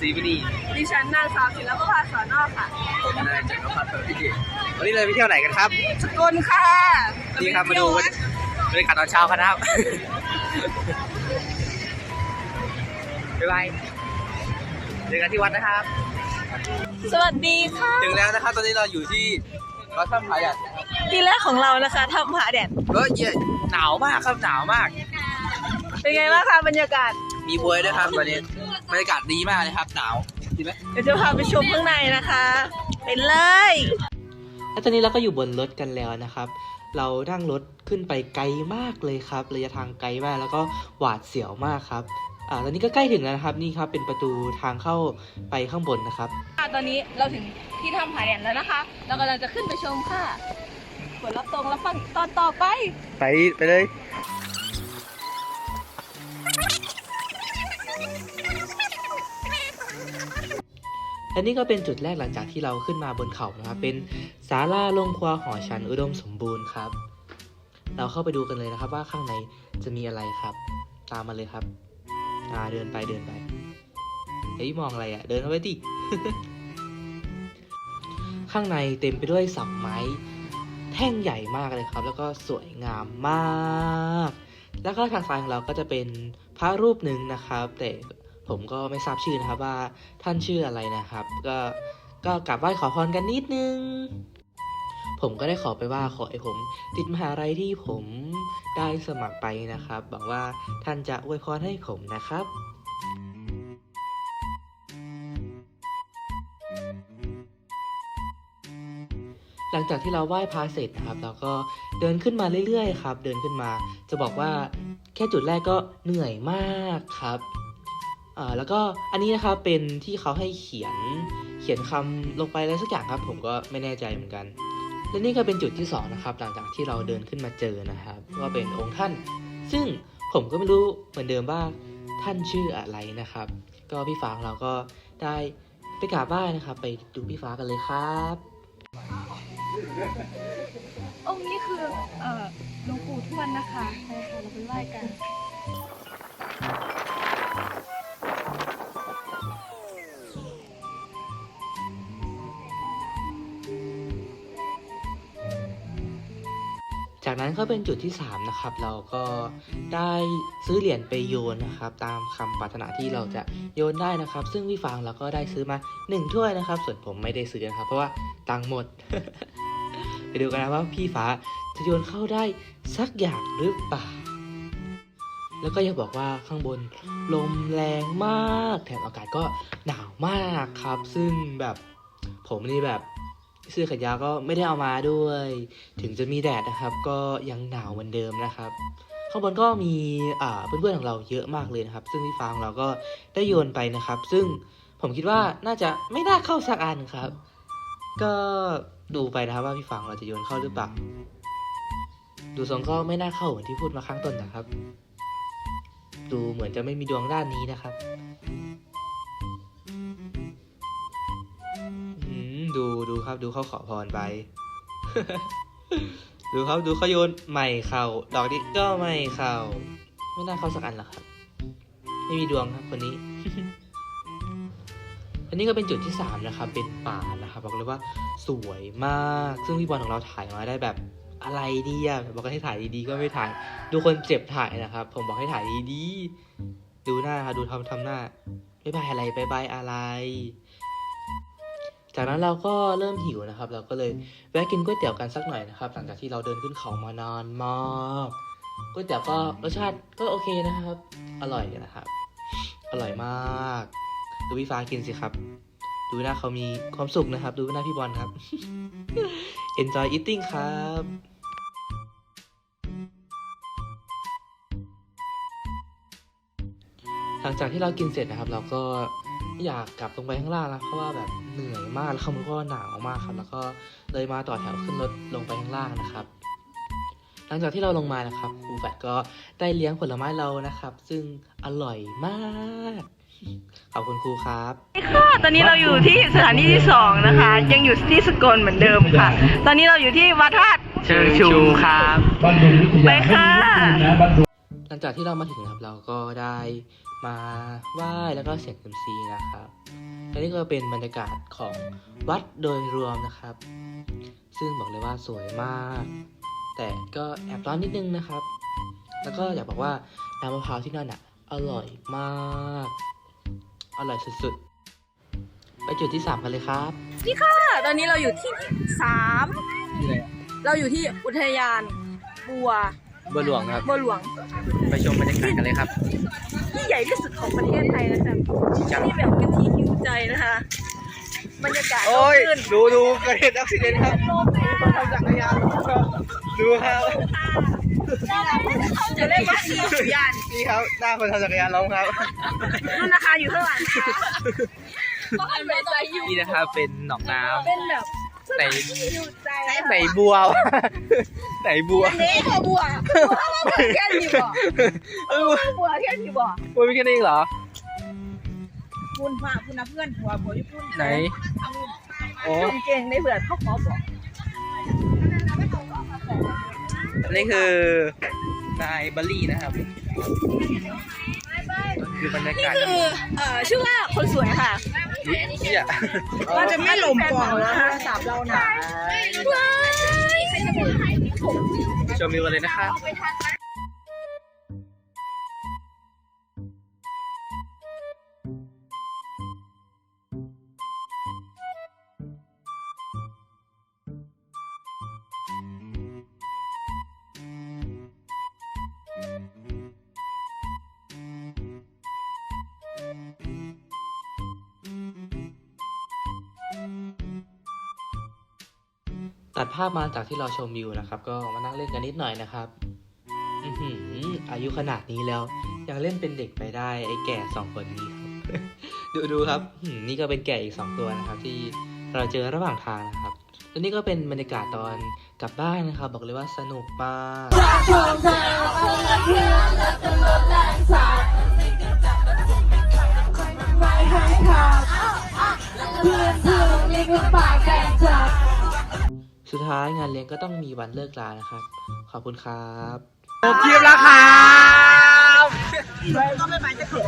ศรีวณีดิฉันนางสาวศิลปภาสอนนอกค่ะผมนายจักรพัฒน์เปิดพิจิตรวันนี้เราไปเที่ยวไหนกันครับสกลค่ะนี่ครับมาดูบรรยากาศตอนเช้าครับบ๊ายบายเจอกันที่วัดนะครับ สวัสดีค่ะ ถึงแล้วนะครับตอนนี้เราอยู่ที่วัดถ้ำผาแดดนะครับที่แรกของเรานะคะทำผาแดดก็เย็นหนาวมากครับหนาวมาก เป็นไงบ้างคะบรรยากาศ มีบวยด้วยครับตอนนี้ บรรยากาศดีมากเลยครับหนาวดีไหมเดี๋ยวจะพาไปชมข้างในนะคะเป็นเลยและตอนนี้เราก็อยู่บนรถกันแล้วนะครับ เรานั่งรถขึ้นไปไกลมากเลยครับ ระยะทางไกลมากแล้วก็หวาดเสียวมากครับอ่าตอนนี้ก็ใกล้ถึงแล้วนะครับนี่ครับเป็นประตูทางเข้าไปข้างบนนะครับค่ะตอนนี้เราถึงที่ถ้ำผาแดดแล้วนะคะ เรากำลังจะขึ้นไปชมค่ะกดรับตรงแล้วฟังตอนต่อไป ไปไปเลย และนี่ก็เป็นจุดแรกหลังจากที่เราขึ้นมาบนเขานะครับ เป็นศาลาลงครัวหอชันอุดมสมบูรณ์ครับ เราเข้าไปดูกันเลยนะครับว่าข้างในจะมีอะไรครับ ตามมาเลยครับอ่าเดินไปเดินไปเฮ้ยมองอะไรอะ่ะ เดินเข้าไปดิข้างในเต็มไปด้วยเสาไม้แท่งใหญ่มากเลยครับ แล้วก็สวยงามมาก แล้วก็ทางซ้ายของเราก็จะเป็นพระรูปหนึ่งนะครับ แต่ ผมก็ไม่ทราบชื่อนะครับว่าท่านชื่ออะไรนะครับ ก็ก็กราบไหว้ขอพรกันนิดนึง ผมก็ได้ขอไปว่าขอให้ผม ติดมหาลัยที่ผมได้สมัครไปนะครับหวังว่าท่านจะอวยพรให้ผมนะครับหลังจากที่เราไหว้พระเสร็จนะครับเราก็เดินขึ้นมาเรื่อยๆครับ เดินขึ้นมา จะบอกว่าแค่จุดแรกก็เหนื่อยมากครับ อ่าแล้วก็อันนี้นะครับเป็นที่เขาให้เขียนเขียนคำลงไปอะไรสักอย่างครับ ผมก็ไม่แน่ใจเหมือนกัน และนี่ก็เป็นจุดที่สองนะครับหลังจากที่เราเดินขึ้นมาเจอนะครับว่าเป็นองค์ท่าน ซึ่งผมก็ไม่รู้เหมือนเดิมว่าท่านชื่ออะไรนะครับ ก็พี่ฟ้าเราก็ได้ไปกราบไหว้นะครับ ไปดูพี่ฟ้ากันเลยครับองค์นี้คือเอ่อหลวงปู่ทวดนะคะใช่ค่ะเราไปไหว้กัน จากนั้นก็เป็นจุดที่ 3 นะครับ เราก็ได้ซื้อเหรียญไปโยนนะครับ ตามคำปรารถนาที่เราจะโยนได้นะครับ ซึ่งพี่ฟางเราก็ได้ซื้อมา 1 ถ้วยนะครับ ส่วนผมไม่ได้ซื้อนะครับ เพราะว่าตังค์หมด ไปดูกันนะว่าพี่ฟ้าจะโยนเข้าได้สักอย่างหรือเปล่า แล้วก็ยากบอกว่าข้างบนลมแรงมาก แถมอากาศก็หนาวมากครับ ซึ่งแบบผมนี่แบบ เสื้อแขนยาวก็ไม่ได้เอามาด้วย ถึงจะมีแดดนะครับ ก็ยังหนาวเหมือนเดิมนะครับข้างบนก็มีเพื่อนๆของเราเยอะมากเลยนะครับ ซึ่งพี่ฟางเราก็ได้โยนไปนะครับ ซึ่งผมคิดว่าน่าจะไม่น่าเข้าสักอันครับ ก็ดูไปนะครับว่าพี่ฟางเราจะโยนเข้าหรือเปล่าดูทรงก็ไม่น่าเข้าเหมือนที่พูดมาข้างต้นนะครับ ดูเหมือนจะไม่มีดวงด้านนี้นะครับ ดูดูครับดูเขาขอพรไป ดูครับดูเขาโยนใหม่เข่าดอกนี้ก็ไม่เข่าไม่น่าเข้าสักอันหรอกครับ ไม่มีดวงครับคนนี้ อันนี้ก็เป็นจุดที่สามนะครับ เป็นป่านะครับบอกเลยว่าสวยมากซึ่งพี่บอลของเราถ่ายมาได้แบบอะไรดีอะบอกให้ถ่ายดีๆก็ไม่ถ่าย ดูคนเจ็บถ่ายนะครับ ผมบอกให้ถ่ายดีๆดูหน้าครับดูทำทำหน้าบายบายอะไรบายบายอะไร จากนั้นเราก็เริ่มหิวนะครับ เราก็เลยแวะกินก๋วยเตี๋ยวกันสักหน่อยนะครับ หลังจากที่เราเดินขึ้นเขามานานมากก๋วยเตี๋ยวก็รสชาติก็โอเคนะครับ อร่อยนะครับ อร่อยมาก ดูพี่ฟ้ากินสิครับ ดูหน้าเขามีความสุขนะครับ ดูหน้าพี่บอลครับ enjoy eating ครับหลังจากที่เรากินเสร็จนะครับ เราก็ อยากกลับลงไปข้างล่างแล้วเพราะว่าแบบเหนื่อยมากแล้วข้างบนก็หนาวมากครับ แล้วก็เลยมาต่อแถวขึ้นรถลงไปข้างล่างนะครับ หลังจากที่เราลงมานะครับครูแฟดก็ได้เลี้ยงผลไม้เรานะครับ ซึ่งอร่อยมากขอบคุณครูครับค่ะ ตอนนี้เราอยู่ที่สถานีที่สองนะคะ ยังอยู่ที่สกลเหมือนเดิมค่ะ ตอนนี้เราอยู่ที่วัดธาตุเชิงชูครับไปค่ะ หลังจากที่เรามาถึงนะครับเราก็ได้ มาไหว้แล้วก็เสียงเซยมซีนะครับและนี่ก็เป็นบรรยากาศของวัดโดยรวมนะครับ ซึ่งบอกเลยว่าสวยมาก แต่ก็แอบร้อนนิดนึงนะครับ แล้วก็อยากบอกว่าน้ำมะพร้าวที่นั่นอะ อร่อยมาก อร่อยสุดๆ ไปจุดที่ 3 กันเลยครับค่ะ ตอนนี้เราอยู่ที่สามเราอยู่ที่อุทยานบัวบัวหลวงครับบัวหลวง ไปชมบรรยากาศกันเลยครับ ที่ใหญ่ที่สุดของประเทศไทยนะคะจังที่แบบเป็นที่ฮิวใจนะคะบรรยากาศโอ้ยร่มรื่นดูดูเกิดเหตุอุบิเหตุครับทำจักรยานดูครับจะเล่นมาขี่จักรยานนี่ครับหน้าคนทำจักรยานล้มครับนู่นนะคะอยู่ข้างหลังค่ะก็ให้เป็นใจอยู่นี่นะครับเป็นหนองน้เป็นแบบำ ไหนฮิวใจไหนบัววะไหนบัวเด็กบัวบัวแค่นี้บ่เออบัวแค่นี้บ่บัวมีแค่นี้เองเหรอคุณพระคุณนะเพื่อนผัวผัวญี่ปุ่นไหนโอ้เก่งในเบื่อเขาขอบอกนี่คือนายบัลลี่นะครับคือบรรยากาศคือเอ่อชื่อว่าคนสวยค่ะ นี่อะเราจะไม่หลงกล่องแล้วโทรศัพท์เราหนา ว้ายใครจะไปถ่ายที่ผมชมวิวกันเลยนะครั ตัดภาพมาจากที่เราชมวิวนะครับ ก็มานั่งเล่นกันนิดหน่อยนะครับอายุขนาดนี้แล้ว ยังเล่นเป็นเด็กไปได้ไอ้แก่สองคนนี้ครับดูดูครับนี่ก็เป็นแก่อีกสองตัวนะครับ ที่เราเจอระหว่างทางนะครับแล้วนี่ก็เป็นบรรยากาศตอนกลับบ้านนะครับ บอกเลยว่าสนุกมาก สุดท้ายงานเลี้ยงก็ต้องมีวันเลิกลานะครับ ขอบคุณครับจบคลิปแล้วครับก็ไม่หมายจะถึง